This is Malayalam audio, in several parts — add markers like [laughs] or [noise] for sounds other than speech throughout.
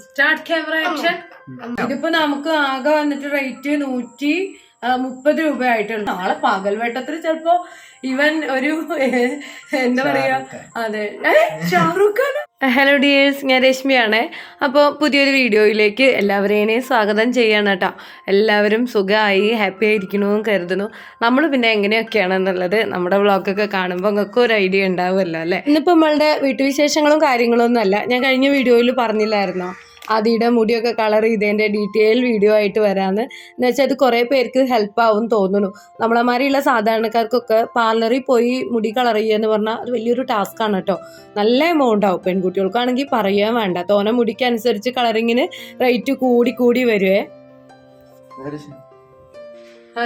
സ്റ്റാർട്ട് ക്യാമറ ആക്ഷൻ ഇതിപ്പോ നമുക്ക് ആകെ വന്നിട്ട് റേറ്റ് നൂറ്റി മുപ്പത് രൂപ ആയിട്ടുണ്ട് നാളെ പകൽവട്ടത്തിൽ ചിലപ്പോ ഇവൻ ഒരു എന്താ പറയാ അതെ. ഷാറൂഖ് ഖാൻ ഹലോ ഡിയേഴ്സ് ഞാൻ രശ്മിയാണ്. അപ്പോൾ പുതിയൊരു വീഡിയോയിലേക്ക് എല്ലാവരെയും സ്വാഗതം ചെയ്യാണ് കേട്ടോ. എല്ലാവരും സുഖമായി ഹാപ്പി ആയിരിക്കണമെന്ന് കരുതുന്നു. നമ്മൾ പിന്നെ എങ്ങനെയൊക്കെയാണെന്നുള്ളത് നമ്മുടെ വ്ളോഗൊക്കെ കാണുമ്പോൾ നിങ്ങൾക്ക് ഒരു ഐഡിയ ഉണ്ടാവുമല്ലോ അല്ലേ? ഇന്നിപ്പോൾ നമ്മളുടെ വീട്ടുവിശേഷങ്ങളും കാര്യങ്ങളും ഒന്നുമല്ല ഞാൻ കഴിഞ്ഞ വീഡിയോയിൽ പറഞ്ഞില്ലായിരുന്നോ? ആദിയുടെ മുടിയൊക്കെ കളർ ചെയ്തതിന്റെ ഡീറ്റെയിൽ വീഡിയോ ആയിട്ട് വരാമെന്ന് എന്ന് വെച്ചാൽ അത് കുറേ പേർക്ക് ഹെൽപ്പ് ആവും തോന്നുന്നു. നമ്മളെമാരിയുള്ള സാധാരണക്കാർക്കൊക്കെ പാർലറിൽ പോയി മുടി കളർ ചെയ്യുക എന്ന് പറഞ്ഞാൽ അത് വലിയൊരു ടാസ്ക് ആണ് കേട്ടോ നല്ല എമൗണ്ട് ആവും പെൺകുട്ടികൾക്കാണെങ്കിൽ പറയാൻ വേണ്ട. തോന മുടിക്ക് അനുസരിച്ച് കളറിങ്ങിന് റേറ്റ് കൂടി കൂടി വരുവേ.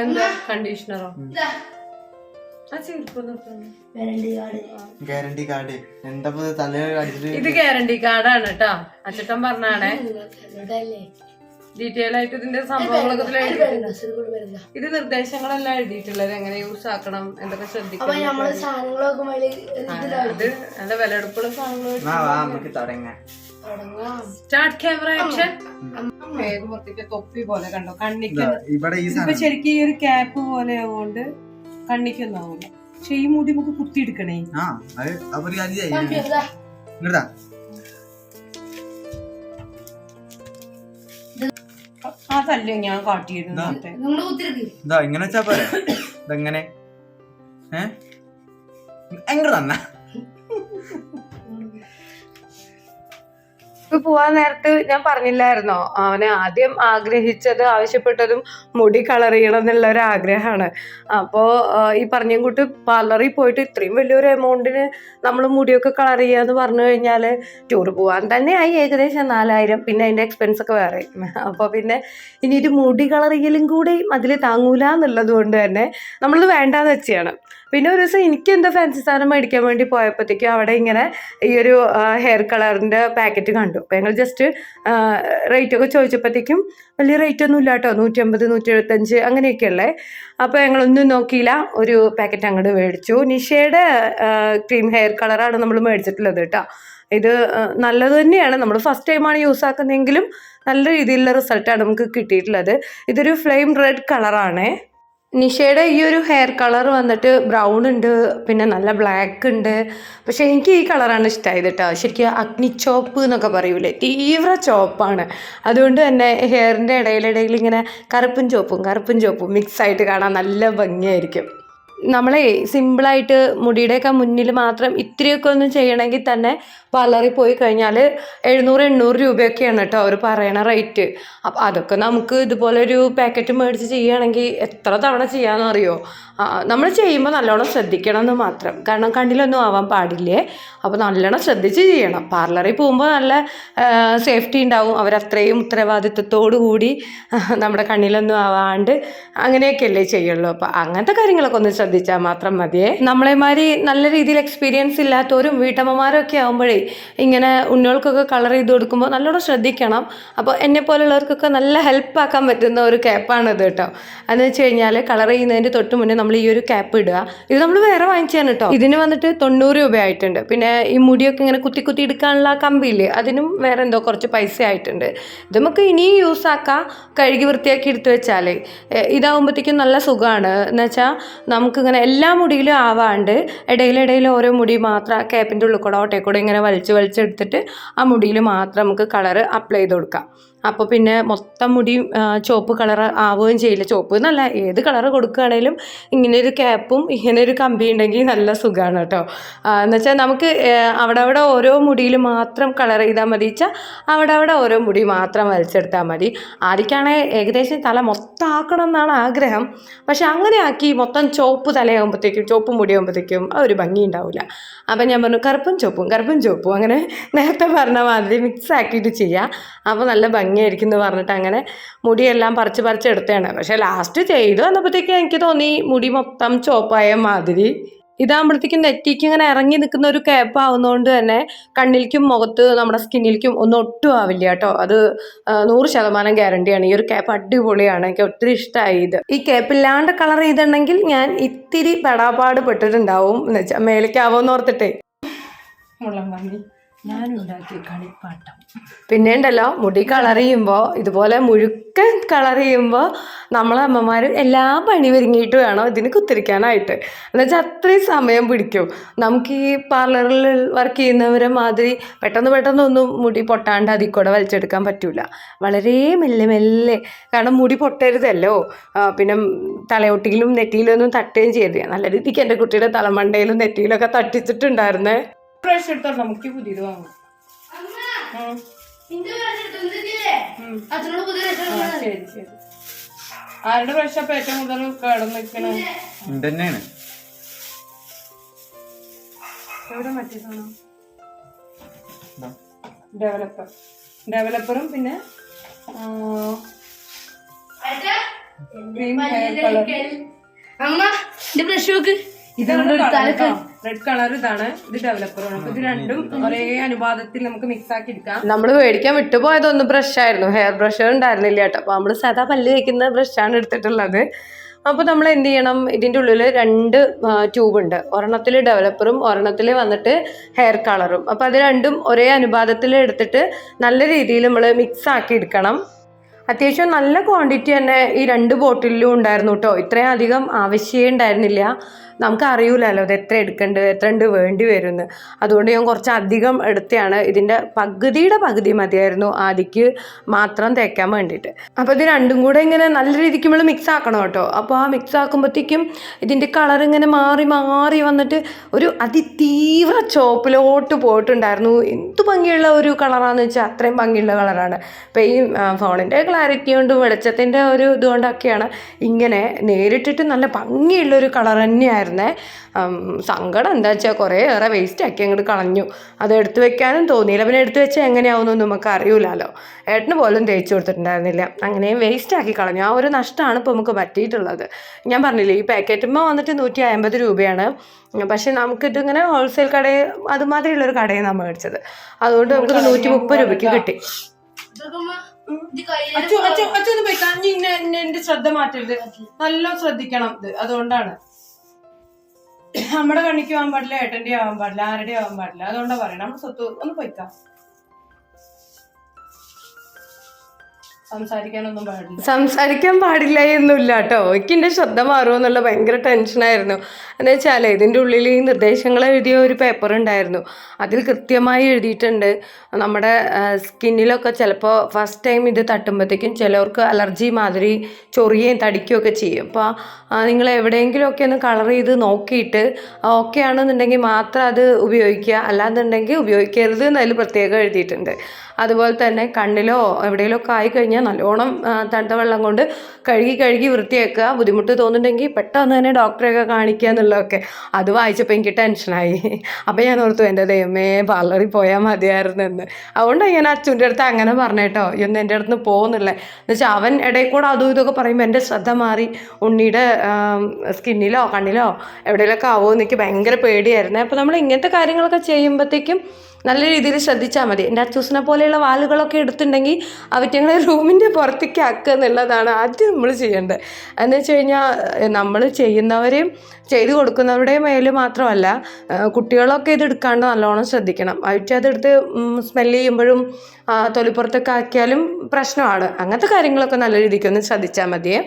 എന്താ കണ്ടീഷണറോ ഗ്യാരണ്ടി കാർഡ് എന്താ തലേ ഇത് ഗ്യാരണ്ടി കാർഡാണ് കേട്ടോ അച്ചട്ടൻ പറഞ്ഞാണേ. ഡീറ്റെയിൽ ആയിട്ട് ഇതിന്റെ സംഭവങ്ങളൊക്കെ. ഇത് നിർദ്ദേശങ്ങളെല്ലാം എഴുതിയിട്ടുള്ളത് എങ്ങനെ യൂസ് ആക്കണം എന്തൊക്കെ ശ്രദ്ധിക്കണം അത് നല്ല വിലയെടുപ്പുള്ള സാധനങ്ങൾ ആ വാ നമുക്ക് തുടങ്ങാം. തുടങ്ങാം. സ്റ്റാർട്ട് ക്യാമറ ആക്ഷൻ തൊപ്പി പോലെ കണ്ടോ? കണ്ണിക്ക് ഇവിടെ ഈ ഇപ്പൊ ശരിക്കും ഈ ഒരു ക്യാപ്പ് പോലെ ആവുകൊണ്ട് കണ്ണിക്കൊന്നും ആവില്ല പക്ഷെ ഈ മുടി നമുക്ക് കുത്തിയെടുക്കണേ. ആ അത് അപ്പൊ ഇങ്ങടാ അതല്ലേ ഞാൻ കാട്ടിയിരുന്നു ഇങ്ങനെ വെച്ചാ പോരെ. ഇതെങ്ങനെ? ഏ? എങ്ങോട്ട് തന്ന ഇപ്പൊ പോവാൻ നേരത്ത് ഞാൻ പറഞ്ഞില്ലായിരുന്നോ? അവന് ആദ്യം ആഗ്രഹിച്ചത് ആവശ്യപ്പെട്ടതും മുടി കളർ ചെയ്യണം എന്നുള്ള ഒരു ആഗ്രഹമാണ് അപ്പോൾ ഈ പറഞ്ഞ കൂട്ട് പാർലറിൽ പോയിട്ട് ഇത്രയും വലിയൊരു എമൗണ്ടിന് നമ്മൾ മുടിയൊക്കെ കളർ ചെയ്യുക എന്ന് പറഞ്ഞു കഴിഞ്ഞാൽ ടൂർ പോവാൻ തന്നെ ആയി ഏകദേശം നാലായിരം. പിന്നെ അതിന്റെ എക്സ്പെൻസ് ഒക്കെ വേറെ. അപ്പോൾ പിന്നെ ഇനി ഒരു മുടി കളർ ചെയ്യലും കൂടി അതിൽ താങ്ങൂല എന്നുള്ളത് കൊണ്ട് തന്നെ നമ്മളത് വേണ്ടാന്ന് വെച്ചാണ് പിന്നെ ഒരു ദിവസം എനിക്ക് എന്താ ഫാൻസി സാധനം മേടിക്കാൻ വേണ്ടി പോയപ്പോഴത്തേക്കും അവിടെ ഇങ്ങനെ ഈ ഒരു ഹെയർ കളറിന്റെ പാക്കറ്റ് കണ്ടു. അപ്പോൾ ഞങ്ങൾ ജസ്റ്റ് റേറ്റൊക്കെ ചോദിച്ചപ്പോഴത്തേക്കും വലിയ റേറ്റ് ഒന്നും ഇല്ല കേട്ടോ നൂറ്റമ്പത് നൂറ്റി എഴുപത്തഞ്ച് അങ്ങനെയൊക്കെയല്ലേ. അപ്പോൾ ഞങ്ങളൊന്നും നോക്കിയില്ല ഒരു പാക്കറ്റ് അങ്ങോട്ട് മേടിച്ചു. നിഷയുടെ ക്രീം ഹെയർ കളറാണ് നമ്മൾ മേടിച്ചിട്ടുള്ളത് കേട്ടോ. ഇത് നല്ലത് തന്നെയാണ്. നമ്മൾ ഫസ്റ്റ് ടൈമാണ് യൂസ് ആക്കുന്നതെങ്കിലും നല്ല രീതിയിലുള്ള റിസൾട്ടാണ് നമുക്ക് കിട്ടിയിട്ടുള്ളത്. ഇതൊരു ഫ്ലെയിം റെഡ് കളറാണേ നിഷയുടെ ഈ ഒരു ഹെയർ കളർ വന്നിട്ട് ബ്രൗൺ ഉണ്ട് പിന്നെ നല്ല ബ്ലാക്ക് ഉണ്ട്. പക്ഷേ എനിക്ക് ഈ കളറാണ് ഇഷ്ടമായത് കേട്ടോ ശരിക്കും അഗ്നി ചോപ്പ് എന്നൊക്കെ പറയൂലേ? തീവ്ര ചോപ്പാണ് അതുകൊണ്ട് തന്നെ ഹെയറിന്റെ ഇടയിലിടയിൽ ഇങ്ങനെ കറുപ്പും ചോപ്പും കറുപ്പും ചോപ്പും മിക്സ് ആയിട്ട് കാണാൻ നല്ല ഭംഗിയായിരിക്കും. നമ്മളെ സിമ്പിളായിട്ട് മുടിയുടെയൊക്കെ മുന്നിൽ മാത്രം ഇത്തിരിയൊക്കെ ഒന്ന് ചെയ്യണമെങ്കിൽ തന്നെ പാർലറിൽ പോയി കഴിഞ്ഞാൽ എഴുന്നൂറ് എണ്ണൂറ് രൂപയൊക്കെയാണ് കേട്ടോ അവർ പറയണ റേറ്റ് അപ്പം അതൊക്കെ നമുക്ക് ഇതുപോലെ ഒരു പാക്കറ്റ് മേടിച്ച് ചെയ്യുകയാണെങ്കിൽ എത്ര തവണ ചെയ്യാമെന്ന് അറിയോ? നമ്മൾ ചെയ്യുമ്പോൾ നല്ലോണം ശ്രദ്ധിക്കണം എന്ന് മാത്രം. കാരണം കണ്ണിലൊന്നും ആവാൻ പാടില്ലേ? അപ്പോൾ നല്ലോണം ശ്രദ്ധിച്ച് ചെയ്യണം. പാർലറിൽ പോകുമ്പോൾ നല്ല സേഫ്റ്റി ഉണ്ടാവും. അവരത്രയും ഉത്തരവാദിത്വത്തോടു കൂടി നമ്മുടെ കണ്ണിലൊന്നും ആവാണ്ട് അങ്ങനെയൊക്കെയല്ലേ ചെയ്യുള്ളൂ. അപ്പോൾ അങ്ങനത്തെ കാര്യങ്ങളൊക്കെ ഒന്ന് ശ്രദ്ധിച്ചാൽ മാത്രം മതിയേ. നമ്മളെമാതിരി നല്ല രീതിയിൽ എക്സ്പീരിയൻസ് ഇല്ലാത്തവരും വീട്ടമ്മമാരും ഒക്കെ ആകുമ്പോഴേ ഇങ്ങനെ ഉണ്ണികൾക്കൊക്കെ കളർ ചെയ്ത് കൊടുക്കുമ്പോൾ നല്ലോണം ശ്രദ്ധിക്കണം. അപ്പോൾ എന്നെ പോലുള്ളവർക്കൊക്കെ നല്ല ഹെൽപ്പ് ആക്കാൻ പറ്റുന്ന ഒരു ക്യാപ്പാണിത് കേട്ടോ. എന്ന് വെച്ച് കഴിഞ്ഞാൽ കളർ ചെയ്യുന്നതിന്റെ തൊട്ട് മുന്നേ നമ്മൾ ഈ ഒരു ക്യാപ്പ് ഇടുക. ഇത് നമ്മൾ വേറെ വാങ്ങിച്ചാണ് കേട്ടോ. ഇതിന് വന്നിട്ട് തൊണ്ണൂറ് രൂപ ആയിട്ടുണ്ട്. പിന്നെ ഈ മുടിയൊക്കെ ഇങ്ങനെ കുത്തി കുത്തി എടുക്കാനുള്ള കമ്പി കമ്പിയില്ലേ അതിനും വേറെ എന്തോ കുറച്ച് പൈസ ആയിട്ടുണ്ട്. ഇത് നമുക്ക് ഇനിയും യൂസ് ആക്കാം. കഴുകി വൃത്തിയാക്കി എടുത്തു വെച്ചാൽ ഇതാകുമ്പോഴത്തേക്കും നല്ല സുഖമാണ് എന്ന് വെച്ചാൽ നമുക്കിങ്ങനെ എല്ലാ മുടിയിലും ആവാണ്ട് ഇടയിലിടയിൽ ഓരോ മുടി മാത്രം ക്യാപ്പിന്റെ ഉള്ളിൽ കൂടെ ഓട്ടയിൽ കൂടെ ഇങ്ങനെ വലിച്ച് വലിച്ചെടുത്തിട്ട് ആ മുടിയിൽ മാത്രം നമുക്ക് കളറ് അപ്ലൈ ചെയ്ത് കൊടുക്കാം. അപ്പോൾ പിന്നെ മൊത്തം മുടി ചുവപ്പ് കളർ ആവുകയും ചെയ്യില്ല. ചുവപ്പ് എന്നല്ല ഏത് കളർ കൊടുക്കുകയാണെങ്കിലും ഇങ്ങനെ ഒരു ക്യാപ്പും ഇങ്ങനെ ഒരു കമ്പി ഉണ്ടെങ്കിൽ നല്ല സുഖമാണ് കേട്ടോ. എന്ന് വെച്ചാൽ നമുക്ക് അവിടെ അവിടെ ഓരോ മുടിയിൽ മാത്രം കളർ ചെയ്താൽ മതി. വെച്ചാൽ അവിടെ അവിടെ ഓരോ മുടി മാത്രം വലിച്ചെടുത്താൽ മതി. ആദ്യക്കാണെങ്കിൽ ഏകദേശം തല മൊത്തം ആക്കണം എന്നാണ് ആഗ്രഹം. പക്ഷെ അങ്ങനെ ആക്കി മൊത്തം ചുവപ്പ് തലയാകുമ്പോഴത്തേക്കും ചുവപ്പ് മുടിയാകുമ്പോഴത്തേക്കും ആ ഒരു ഭംഗി ഉണ്ടാവില്ല. അപ്പം ഞാൻ പറഞ്ഞു കറുപ്പും ചുവപ്പും കറുപ്പും ചുവപ്പും അങ്ങനെ നേരത്തെ പറഞ്ഞ മാതിരി മിക്സ് ആക്കിയിട്ട് ചെയ്യാം. അപ്പോൾ നല്ല ഭംഗിയായിരിക്കും എന്ന് പറഞ്ഞിട്ട് അങ്ങനെ മുടിയെല്ലാം പറിച്ച് പറിച്ച് എടുത്തതാണ്. പക്ഷേ ലാസ്റ്റ് ചെയ്തു വന്നപ്പോഴത്തേക്കും എനിക്ക് തോന്നി മുടി മൊത്തം ചുവപ്പായ മാതിരി ഇതാകുമ്പോഴത്തേക്കും നെറ്റിക്ക് ഇങ്ങനെ ഇറങ്ങി നിൽക്കുന്ന ഒരു ക്യാപ്പ് ആവുന്നതുകൊണ്ട് തന്നെ കണ്ണിലേക്കും മുഖത്ത് നമ്മുടെ സ്കിന്നിലേക്കും ഒന്നും ഒട്ടും ആവില്ല കേട്ടോ. അത് നൂറ് ശതമാനം ഗ്യാരണ്ടിയാണ് ഈ ഒരു ക്യാപ്പ് അടിപൊളിയാണ്. എനിക്ക് ഒത്തിരി ഇഷ്ടമായി ഇത്. ഈ ക്യാപ്പ് ഇല്ലാണ്ട് കളർ ചെയ്തിട്ടുണ്ടെങ്കിൽ ഞാൻ ഇത്തിരി പെടാപ്പാട് പെട്ടിട്ടുണ്ടാവും. എന്ന് വെച്ചാൽ മേലേക്കാവോന്ന് ഓർത്തിട്ടേ. മുള്ളം പിന്നെ ഉണ്ടല്ലോ മുടി കളർ ചെയ്യുമ്പോൾ ഇതുപോലെ മുഴുക്കൻ കളർ ചെയ്യുമ്പോൾ നമ്മളെ അമ്മമാർ എല്ലാ പണി ഒരുങ്ങിയിട്ട് വേണം ഇതിന് കുത്തിരിക്കാനായിട്ട്. എന്നുവെച്ചാൽ അത്രയും സമയം പിടിക്കും. നമുക്ക് ഈ പാർലറിൽ വർക്ക് ചെയ്യുന്നവരെ മാതിരി പെട്ടെന്ന് പെട്ടെന്നൊന്നും മുടി പൊട്ടാണ്ട് അതിൽ കൂടെ വലിച്ചെടുക്കാൻ പറ്റൂല. വളരെ മെല്ലെ മെല്ലെ. കാരണം മുടി പൊട്ടരുതല്ലോ. പിന്നെ തലയൊട്ടിയിലും നെറ്റിയിലും ഒന്നും തട്ടുകയും ചെയ്യരുത്. നല്ല രീതിക്ക് എന്റെ കുട്ടിയുടെ തലമണ്ടയിലും നെറ്റിയിലൊക്കെ തട്ടിച്ചിട്ടുണ്ടായിരുന്നേ. ബ്രഷ് എടുത്തോ നമുക്ക് പുതിയത് വാങ്ങാം. ശരി ശരി. ആരുടെ ബ്രഷ് അപ്പൊ ഏറ്റവും കൂടുതൽ കേടം നിൽക്കണേ തന്നെയാണ് എവിടെ മറ്റേ സാധനം ഡെവലപ്പർ ഡെവലപ്പറും പിന്നെ ക്രീം ഹെയർ കളർ അമ്മ ഇത് ബ്രഷ് നോക്ക്. ഇതാണ് റെഡ് കളർ ഇതാണ്. ഇത് ഡെവലപ്പറാണ് അപ്പൊ ഇത് രണ്ടും ഒരേ അനുപാതത്തിൽ നമുക്ക് മിക്സ് ആക്കി എടുക്കാം. നമ്മൾ മേടിക്കാൻ വിട്ടുപോയതൊന്ന് ബ്രഷായിരുന്നു ഹെയർ ബ്രഷ് ഉണ്ടായിരുന്നില്ല കേട്ടോ. അപ്പൊ നമ്മൾ സാധാ പല്ല് തേക്കുന്ന ബ്രഷാണ് എടുത്തിട്ടുള്ളത്. അപ്പോൾ നമ്മൾ എന്ത് ചെയ്യണം? ഇതിന്റെ ഉള്ളിൽ രണ്ട് ട്യൂബ് ഉണ്ട്. ഒരെണ്ണത്തിൽ ഡെവലപ്പറും ഒരെണ്ണത്തിൽ വന്നിട്ട് ഹെയർ കളറും അപ്പോൾ അത് രണ്ടും ഒരേ അനുപാതത്തിൽ എടുത്തിട്ട് നല്ല രീതിയിൽ നമ്മൾ മിക്സ് ആക്കി എടുക്കണം. അത്യാവശ്യം നല്ല ക്വാണ്ടിറ്റി തന്നെ ഈ രണ്ട് ബോട്ടിലും ഉണ്ടായിരുന്നു കേട്ടോ ഇത്രയും അധികം ആവശ്യമേ ഉണ്ടായിരുന്നില്ല. നമുക്ക് അറിയൂലല്ലോ ഇത് എത്ര എടുക്കേണ്ടത് എത്ര ഉണ്ട് വേണ്ടി വരുമെന്ന് അതുകൊണ്ട് ഞാൻ കുറച്ച് അധികം എടുത്തതാണ് ഇതിന്റെ പകുതിയുടെ പകുതി മതിയായിരുന്നു ആദിക്ക് മാത്രം തേക്കാൻ വേണ്ടിയിട്ട്. അപ്പോൾ ഇത് രണ്ടും കൂടെ ഇങ്ങനെ നല്ല രീതിക്ക് നമ്മൾ മിക്സ് ആക്കണം കേട്ടോ അപ്പോൾ ആ മിക്സ് ആക്കുമ്പോഴത്തേക്കും ഇതിന്റെ കളർ ഇങ്ങനെ മാറി മാറി വന്നിട്ട് ഒരു അതിതീവ്ര ചോപ്പിലോട്ട് പോയിട്ടുണ്ടായിരുന്നു. എന്ത് ഭംഗിയുള്ള ഒരു കളറാണെന്ന് വെച്ചാൽ അത്രയും ഭംഗിയുള്ള കളറാണ് അപ്പോൾ ഈ ഫോണിന്റെ ക്ലാരിറ്റി കൊണ്ട് വെളിച്ചത്തിന്റെ ഒരു ഇതുകൊണ്ടൊക്കെയാണ്. ഇങ്ങനെ നേരിട്ടിട്ട് നല്ല ഭംഗിയുള്ളൊരു കളർ തന്നെയായിരുന്നേ. സങ്കടം എന്താ വെച്ചാൽ കുറേ ഏറെ വേസ്റ്റ് ആക്കി അങ്ങോട്ട് കളഞ്ഞു. അത് എടുത്തു വെക്കാനും തോന്നിയില്ല. പിന്നെ എടുത്തു വെച്ചാൽ എന്ന് നമുക്ക് അറിയൂലല്ലോ ഏട്ടന് പോലും തേച്ച് കൊടുത്തിട്ടുണ്ടായിരുന്നില്ല. അങ്ങനെയും വേസ്റ്റ് ആക്കി കളഞ്ഞു. ആ ഒരു നഷ്ടമാണ് ഇപ്പോൾ നമുക്ക് പറ്റിയിട്ടുള്ളത്. ഞാൻ പറഞ്ഞില്ലേ ഈ പാക്കറ്റുമ്പോൾ വന്നിട്ട് നൂറ്റി അമ്പത് രൂപയാണ്. പക്ഷേ നമുക്കിതിങ്ങനെ ഹോൾസെയിൽ കടയിൽ അതുമാതിരിയുള്ളൊരു കടയിൽ നമ്മൾ മേടിച്ചത്. അതുകൊണ്ട് നമുക്ക് നൂറ്റി മുപ്പത് രൂപയ്ക്ക് കിട്ടി. അച്ചു അച്ചു അച്ചു ഒന്ന് പോയിക്കാം നീ എന്റെ ശ്രദ്ധ മാറ്റരുത്. നല്ല ശ്രദ്ധിക്കണം ഇത്. അതുകൊണ്ടാണ്. നമ്മുടെ കണ്ണിക്ക് ആവാൻ പാടില്ല ഏട്ടന്റെ ആവാൻ പാടില്ല ആരുടെ ആവാൻ പാടില്ല. അതുകൊണ്ടാ പറയണം. നമ്മൾ സ്വത്ത് ഒന്ന് പോയിക്കാം. സംസാരിക്കാനൊന്നും പാടില്ല. സംസാരിക്കാൻ പാടില്ല എന്നില്ല കേട്ടോ. എനിക്ക് എന്റെ ശ്രദ്ധ മാറുമെന്നുള്ള ഭയങ്കര ടെൻഷനായിരുന്നു എന്ന് വെച്ചാൽ ഇതിന്റെ ഉള്ളിൽ ഈ നിർദ്ദേശങ്ങൾ എഴുതിയ ഒരു പേപ്പർ ഉണ്ടായിരുന്നു. അതിൽ കൃത്യമായി എഴുതിയിട്ടുണ്ട്. നമ്മുടെ സ്കിന്നിലൊക്കെ ചിലപ്പോൾ ഫസ്റ്റ് ടൈം ഇത് തട്ടുമ്പോഴത്തേക്കും ചിലവർക്ക് അലർജി മാതിരി ചൊറിയുകയും തടിക്കുകയൊക്കെ ചെയ്യും. അപ്പോൾ നിങ്ങൾ എവിടെയെങ്കിലുമൊക്കെ ഒന്ന് കളർ ചെയ്ത് നോക്കിയിട്ട് ഓക്കെ ആണെന്നുണ്ടെങ്കിൽ മാത്രം അത് ഉപയോഗിക്കുക. അല്ലാന്നുണ്ടെങ്കിൽ ഉപയോഗിക്കരുത് എന്നതിൽ പ്രത്യേകം എഴുതിയിട്ടുണ്ട്. അതുപോലെ തന്നെ കണ്ണിലോ എവിടെയെങ്കിലും ഒക്കെ ആയിക്കഴിഞ്ഞാൽ നല്ലോണം തണുത്ത വെള്ളം കൊണ്ട് കഴുകി കഴുകി വൃത്തിയാക്കുക. ബുദ്ധിമുട്ട് തോന്നുന്നുണ്ടെങ്കിൽ പെട്ടെന്ന് തന്നെ ഡോക്ടറെയൊക്കെ കാണിക്കുക എന്നുള്ളതൊക്കെ. അത് വായിച്ചപ്പോൾ എനിക്ക് ടെൻഷനായി. അപ്പോൾ ഞാൻ ഓർത്തു എന്റെ ദൈവമേ പാർലറിൽ പോയാൽ മതിയായിരുന്നു എന്ന്. അതുകൊണ്ടാണ് ഞാൻ അച്ഛന്റെ അടുത്ത് അങ്ങനെ പറഞ്ഞേട്ടോ ഇന്ന് എന്റെ അടുത്ത് പോകുന്നില്ലേ. എന്ന് വെച്ചാൽ അവൻ ഇടയിൽ കൂടെ അതും ഇതൊക്കെ പറയുമ്പോൾ എന്റെ ശ്രദ്ധ മാറി. ഉണ്ണിയുടെ സ്കിന്നിലോ കണ്ണിലോ എവിടെയെങ്കിലൊക്കെ ആവുമോ എന്ന് എനിക്ക് ഭയങ്കര പേടിയായിരുന്നു. അപ്പോൾ നമ്മൾ ഇങ്ങനത്തെ കാര്യങ്ങളൊക്കെ ചെയ്യുമ്പോഴത്തേക്കും നല്ല രീതിയിൽ ശ്രദ്ധിച്ചാൽ മതി. എന്റെ അച്ചൂസിനെ പോലെയുള്ള വാലുകളൊക്കെ എടുത്തിട്ടുണ്ടെങ്കിൽ അവറ്റങ്ങളെ [laughs] റൂമിന്റെ പുറത്തേക്ക് ആക്കുക എന്നുള്ളതാണ് ആദ്യം നമ്മൾ ചെയ്യേണ്ടത്. എന്ന് വെച്ച് കഴിഞ്ഞാൽ നമ്മൾ ചെയ്യുന്നവരെയും ചെയ്തു കൊടുക്കുന്നവരുടെയും മേൽ മാത്രമല്ല കുട്ടികളൊക്കെ ഇത് എടുക്കാണ്ട് നല്ലോണം ശ്രദ്ധിക്കണം. അവറ്റ് അതെടുത്ത് സ്മെല്ല് ചെയ്യുമ്പോഴും തൊലിപ്പുറത്തൊക്കെ ആക്കിയാലും പ്രശ്നമാണ്. അങ്ങനത്തെ കാര്യങ്ങളൊക്കെ നല്ല രീതിക്ക് ഒന്ന് ശ്രദ്ധിച്ചാൽ മതിയേ.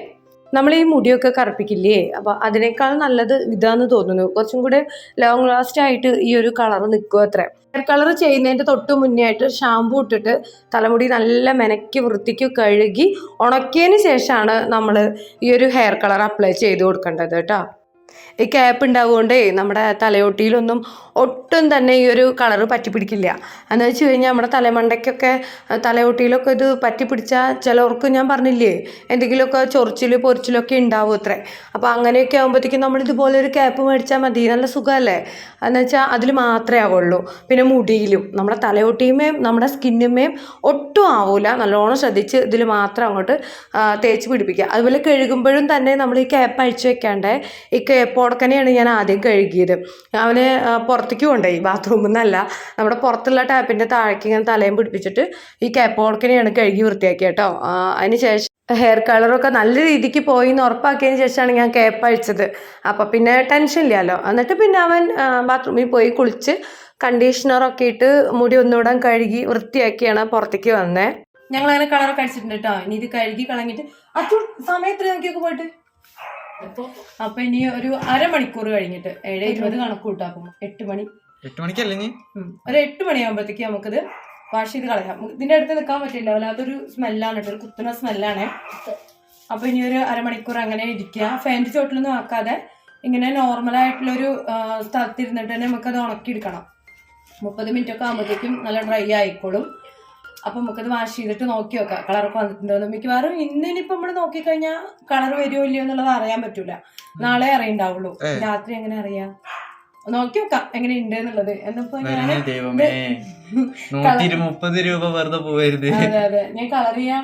നമ്മൾ ഈ മുടിയൊക്കെ കറുപ്പിക്കില്ലേ? അപ്പോൾ അതിനേക്കാൾ നല്ലത് ഇതാന്ന് തോന്നുന്നു. കുറച്ചും കൂടെ ലോങ് ലാസ്റ്റ് ആയിട്ട് ഈ ഒരു കളർ നിൽക്കുക അത്ര. ഹെയർ കളർ ചെയ്യുന്നതിന്റെ തൊട്ട് മുന്നേ ആയിട്ട് ഷാമ്പൂ ഇട്ടിട്ട് തലമുടി നല്ല മെനക്കി വൃത്തിക്ക് കഴുകി ഉണക്കിയതിന് ശേഷമാണ് നമ്മൾ ഈ ഒരു ഹെയർ കളർ അപ്ലൈ ചെയ്ത് കൊടുക്കേണ്ടത് കേട്ടോ. ഈ ക്യാപ്പ് ഉണ്ടാവുകൊണ്ടേ നമ്മുടെ തലയോട്ടിയിലൊന്നും ഒട്ടും തന്നെ ഈ ഒരു കളറ് പറ്റി പിടിക്കില്ല എന്ന് വെച്ച് കഴിഞ്ഞാൽ നമ്മുടെ തലമണ്ടയ്ക്കൊക്കെ തലയോട്ടിയിലൊക്കെ ഇത് പറ്റി പിടിച്ചാൽ ചിലവർക്ക് ഞാൻ പറഞ്ഞില്ലേ എന്തെങ്കിലുമൊക്കെ ചൊറിച്ചിൽ പൊരിച്ചിലൊക്കെ ഉണ്ടാവും അത്രേ. അപ്പോൾ അങ്ങനെയൊക്കെ ആകുമ്പോഴത്തേക്കും നമ്മൾ ഇതുപോലെ ഒരു ക്യാപ്പ് മേടിച്ചാൽ മതി നല്ല സുഖമല്ലേ എന്ന് വെച്ചാൽ അതിൽ മാത്രമേ ആവുള്ളൂ. പിന്നെ മുടിയിലും നമ്മുടെ തലയോട്ടിയുമേയും നമ്മുടെ സ്കിന്നുമേയും ഒട്ടും ആവില്ല നല്ലോണം ശ്രദ്ധിച്ച് ഇതിൽ മാത്രം അങ്ങോട്ട് തേച്ച് പിടിപ്പിക്കുക അതുപോലെ കഴുകുമ്പോഴും തന്നെ നമ്മൾ ഈ ക്യാപ്പ് അഴിച്ചു വെക്കാണ്ട് ഈ കേപ്പോടക്കനെയാണ് ഞാൻ ആദ്യം കഴുകിയത്. അവന് പുറത്തേക്ക് കൊണ്ടുപോയി. ബാത്റൂമിൽ നിന്നല്ല നമ്മുടെ പുറത്തുള്ള ടാപ്പിന്റെ താഴേക്ക് ഇങ്ങനെ തലയും പിടിപ്പിച്ചിട്ട് ഈ കേപ്പോടക്കനെയാണ് കഴുകി വൃത്തിയാക്കിയത് കേട്ടോ അതിന് ശേഷം ഹെയർ കളറൊക്കെ നല്ല രീതിക്ക് പോയി എന്ന് ഉറപ്പാക്കിയതിന് ശേഷമാണ് ഞാൻ കേപ്പ് അഴിച്ചത്. അപ്പോൾ പിന്നെ ടെൻഷൻ ഇല്ലല്ലോ എന്നിട്ട് പിന്നെ അവൻ ബാത്റൂമിൽ പോയി കുളിച്ച് കണ്ടീഷണറൊക്കെ ഇട്ട് മുടി ഒന്നുകൂടെ കഴുകി വൃത്തിയാക്കിയാണ് പുറത്തേക്ക് വന്നേ. ഞങ്ങൾ അങ്ങനെ കളറൊക്കെ അടിച്ചിട്ടുണ്ട് കേട്ടോ ഇനി ഇത് കഴുകി കളഞ്ഞിട്ട് അച്ചു സമയത്ത് നോക്കിയൊക്കെ പോയിട്ട്. അപ്പൊ ഇനി ഒരു അരമണിക്കൂർ കഴിഞ്ഞിട്ട് ഏഴ് ഇരുപത് കണക്ക് കൂട്ടാക്കും എട്ട് മണി. എട്ട് മണിക്കല്ലേ നീ. ഒരു എട്ട് മണിയാകുമ്പോഴത്തേക്ക് നമുക്കിത് വാഷ് ചെയ്ത് കളയാം. ഇതിന്റെ അടുത്ത് നിൽക്കാൻ പറ്റില്ല. അതൊരു സ്മെല്ലാണ് കേട്ടോ. ഒരു കുത്തുന്ന സ്മെല്ലാണ്. അപ്പൊ ഇനി ഒരു അരമണിക്കൂർ അങ്ങനെ ഇരിക്കുക. ഫാന്റെ ചോട്ടിലൊന്നും ആക്കാതെ ഇങ്ങനെ നോർമൽ ആയിട്ടുള്ളൊരു സ്ഥലത്തിരുന്നിട്ട് തന്നെ നമുക്കത് ഉണക്കിയെടുക്കണം. മുപ്പത് മിനിറ്റ് ഒക്കെ ആകുമ്പോഴത്തേക്കും നല്ല ഡ്രൈ ആയിക്കോളും. അപ്പൊ നമുക്കത് വാഷ് ചെയ്തിട്ട് നോക്കി നോക്കാം കളറൊക്കെ വന്നിട്ടുണ്ടോ മിക്കവാറും ഇന്ന് ഇനിയിപ്പോ നമ്മൾ നോക്കിക്കഴിഞ്ഞാൽ കളർ വരുമോ ഇല്ലയോ എന്നുള്ളത് അറിയാൻ പറ്റൂല. നാളെ അറിയണ്ടാവുള്ളൂ. രാത്രി എങ്ങനെ അറിയാം? നോക്കി നോക്കാം എങ്ങനെ ഉണ്ട് എന്നുള്ളത്. എന്നിപ്പോ ഞാൻ മുപ്പത് രൂപ വെറുതെ പോവരുത്. അതെ അതെ. ഞാൻ കളർ ചെയ്യാൻ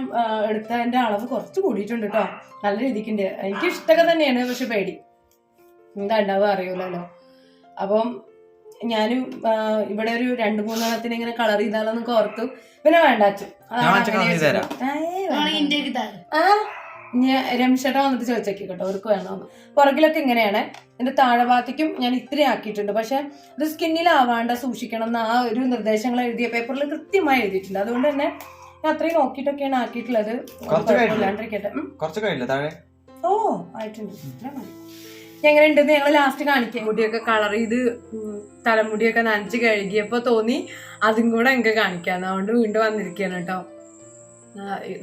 എടുത്തതിന്റെ അളവ് കുറച്ച് കൂടിയിട്ടുണ്ട് കേട്ടോ നല്ല രീതിക്കുണ്ട്. എനിക്ക് ഇഷ്ടമൊക്കെ തന്നെയാണ് പക്ഷെ പേടി. എന്താ ഉണ്ടാവുക അറിയൂലല്ലോ. അപ്പം ഞാനും ഇവിടെ ഒരു രണ്ട് മൂന്നെണ്ണത്തിന് ഇങ്ങനെ കളർ ചെയ്താലോന്നൊക്കെ ഓർത്തു പിന്നെ വേണ്ട അച്ചു ഞാൻ ആ വന്നിട്ട് ചോദിച്ചേക്കി കേട്ടോ അവർക്ക് വേണമെന്ന് പുറകിലൊക്കെ ഇങ്ങനെയാണ്. എന്റെ താഴെ ഭാഗത്തേക്കും ഞാൻ ഇത്രയും ആക്കിയിട്ടുണ്ട്. പക്ഷെ സ്കിന്നിൽ സ്കിന്നിലാവാണ്ട് സൂക്ഷിക്കണം എന്ന് ആ ഒരു നിർദ്ദേശങ്ങൾ എഴുതിയ പേപ്പറിൽ കൃത്യമായി എഴുതിയിട്ടുണ്ട്. അതുകൊണ്ട് തന്നെ ഞാൻ അത്രയും നോക്കിയിട്ടൊക്കെയാണ് ആക്കിയിട്ടുള്ളത്. ഓ ആയിട്ടുണ്ട്. മതി. എങ്ങനെ ഉണ്ടെന്ന് ഞങ്ങൾ ലാസ്റ്റ് കാണിക്കാം. മുടിയൊക്കെ കളർ ചെയ്ത് തലമുടിയൊക്കെ നനച്ച് കഴുകിയപ്പോ തോന്നി അതും കൂടെ എനിക്ക് കാണിക്കാന്ന്. അതുകൊണ്ട് വീണ്ടും വന്നിരിക്കുകയാണ് കേട്ടോ.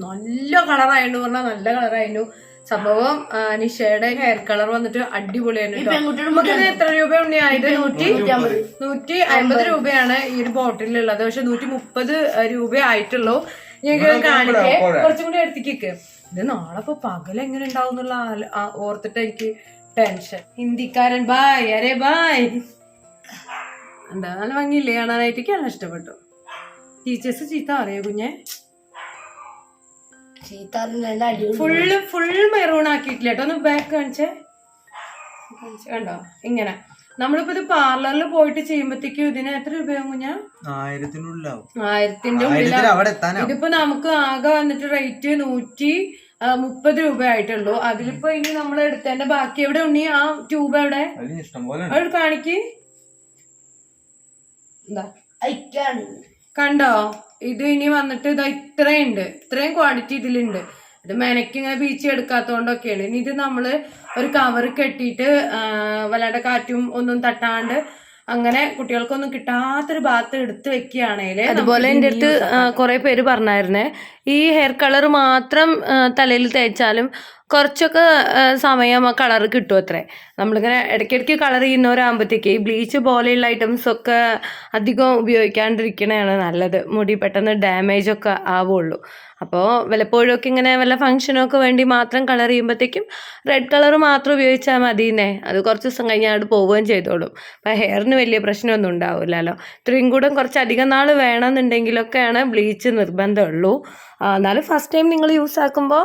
നല്ല കളറായിരുന്നു പറഞ്ഞാൽ നല്ല കളറായിരുന്നു സംഭവം നിഷയുടെ ഹെയർ കളർ വന്നിട്ട് അടിപൊളിയായിരുന്നു എത്ര രൂപ ഉണ്ണിയായത് നൂറ്റി. നൂറ്റി അമ്പത്. രൂപയാണ് ഈ ഒരു ബോട്ടിലുള്ളത് പക്ഷെ നൂറ്റി മുപ്പത് രൂപ ആയിട്ടുള്ളൂ. ഞങ്ങൾക്ക് ഇവിടെ കാണിക്കേ. കുറച്ചും കൂടി എടുത്തേക്ക് ഇത് നാളെ ഇപ്പൊ പകൽ എങ്ങനെ ഉണ്ടാവും എന്നുള്ള ഓർത്തിട്ട് എനിക്ക് ടെൻഷൻ. ഹിന്ദിക്കാരൻ ബായ് അരെ ബായ്. എന്താ നല്ല ഭംഗിയില്ലേ കാണാനായിട്ട് എനിക്ക് ഇഷ്ടപ്പെട്ടു. ടീച്ചേഴ്സ് ചീത്ത പറയോ കുഞ്ഞെ? ഫുള്ള് ഫുള്ള് ഫുൾ മെറൂൺ ആക്കിയിട്ടില്ല കേട്ടോ ഒന്ന് ബാക്ക് കാണിച്ചേ. കാണിച്ചേ, കണ്ടോ? ഇങ്ങനെ. നമ്മളിപ്പോ ഇത് പാർലറിൽ പോയിട്ട് ചെയ്യുമ്പോഴത്തേക്കും ഇതിന് എത്ര രൂപയാകും കുഞ്ഞാ? ആയിരത്തിനുള്ളിലാവും. ആയിരത്തിന്റെ ഉള്ളിലാവും. ഇതിപ്പോ നമുക്ക് ആകെ വന്നിട്ട് റേറ്റ് നൂറ്റി മുപ്പത് രൂപ ആയിട്ടുള്ളൂ അതിലിപ്പോ ഇനി നമ്മൾ എടുത്തതിന്റെ ബാക്കി എവിടെ ഉണ്ണി? ആ ട്യൂബ് എവിടെ. അവിടെ കാണിക്ക്. കണ്ടോ? ഇത് ഇനി വന്നിട്ട് ഇതാ ഇത്രയുണ്ട്. ഇത്രയും ക്വാളിറ്റി ഇതിലുണ്ട്. ഇത് മെനക്ക് ഇങ്ങനെ ബീച്ച് എടുക്കാത്തോണ്ടൊക്കെയാണ്. ഇനി ഇത് നമ്മൾ ഒരു കവർ കെട്ടിയിട്ട് വല്ലാണ്ട് കാറ്റും ഒന്നും തട്ടാണ്ട് അങ്ങനെ കുട്ടികൾക്കൊന്നും കിട്ടാത്തൊരു ഭാഗത്ത് എടുത്ത് വെക്കുകയാണെങ്കിൽ അതുപോലെ എന്റെ അടുത്ത് കുറെ പേര് പറഞ്ഞായിരുന്നേ ഈ ഹെയർ കളർ മാത്രം തലയിൽ തേച്ചാലും കുറച്ചൊക്കെ സമയം ആ കളർ കിട്ടും അത്രേ. നമ്മളിങ്ങനെ ഇടയ്ക്കിടയ്ക്ക് കളർ ചെയ്യുന്നവരാകുമ്പോഴത്തേക്ക് ഈ ബ്ലീച്ച് പോലെയുള്ള ഐറ്റംസ് ഒക്കെ അധികം ഉപയോഗിക്കാണ്ടിരിക്കണതാണ് നല്ലത്. മുടി പെട്ടെന്ന് ഡാമേജ് ഒക്കെ ആവുള്ളൂ. അപ്പോൾ വല്ലപ്പോഴൊക്കെ ഇങ്ങനെ വല്ല ഫംഗ്ഷനൊക്കെ വേണ്ടി മാത്രം കളർ ചെയ്യുമ്പോഴത്തേക്കും റെഡ് കളർ മാത്രം ഉപയോഗിച്ചാൽ മതിയെന്നേ അത് കുറച്ച് ദിവസം കഴിഞ്ഞാൽ അവിടെ പോവുകയും ചെയ്തോളും. അപ്പം ഹെയറിന് വലിയ പ്രശ്നമൊന്നും ഉണ്ടാവില്ലല്ലോ. ഇത്രയും കൂടെ കുറച്ച് അധികം നാൾ വേണമെന്നുണ്ടെങ്കിലൊക്കെയാണ് ബ്ലീച്ച് നിർബന്ധമുള്ളൂ എന്നാലും ഫസ്റ്റ് ടൈം നിങ്ങൾ യൂസ് ആക്കുമ്പോൾ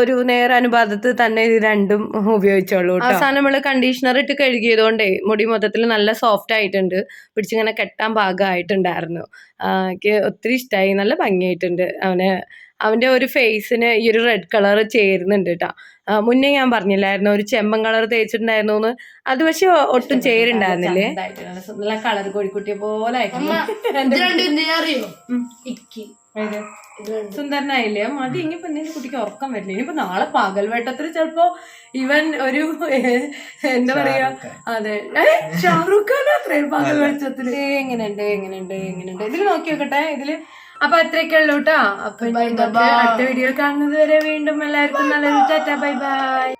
ഒരു നേരെ അനുപാതത്തിൽ തന്നെ ഇത് രണ്ടും ഉപയോഗിച്ചോളൂ. അവസാനം നമ്മൾ കണ്ടീഷണർ ഇട്ട് കഴുകിയതുകൊണ്ടേ മുടി മൊത്തത്തിൽ നല്ല സോഫ്റ്റ് ആയിട്ടുണ്ട്. പിടിച്ചിങ്ങനെ കെട്ടാൻ പാകമായിട്ടുണ്ടായിരുന്നു. എനിക്ക് ഒത്തിരി ഇഷ്ടമായി നല്ല ഭംഗിയായിട്ടുണ്ട്. അവന് അവന്റെ ഒരു ഫേസിന് ഈ ഒരു റെഡ് കളർ ചേരുന്നുണ്ട് കേട്ടോ. മുന്നേ ഞാൻ പറഞ്ഞില്ലായിരുന്നു ഒരു ചെമ്പൻ കളർ തേച്ചിട്ടുണ്ടായിരുന്നു എന്ന് അത് പക്ഷെ ഒട്ടും ചേരുണ്ടായിരുന്നില്ലേ? നല്ല കളർ കോഴിക്കുട്ടിയെ പോലെ ഏത്? സുന്ദരനായില്ലേ? മതി ഇനിയിപ്പോ എന്തെങ്കിലും കുട്ടിക്ക് ഉറക്കം വരില്ല. ഇനിയിപ്പോ നാളെ പകൽവേട്ടത്തിൽ ചിലപ്പോ ഇവൻ ഒരു എന്താ പറയാ. അതെ. ഷാറുഖ് ഖാൻ അത്രയും പകൽ വെളിച്ചത്തിൽ എങ്ങനെയുണ്ട് എങ്ങനെയുണ്ട് എങ്ങനെയുണ്ട്? ഇതിൽ നോക്കി നോക്കട്ടെ ഇതിൽ അപ്പൊ അത്രയൊക്കെ ഉള്ളൂ കേട്ടോ അപ്പൊ. അടുത്ത വീഡിയോ കാണുന്നത് വരെ വീണ്ടും എല്ലാവർക്കും നല്ലൊരു ടാറ്റ ബൈ ബൈ.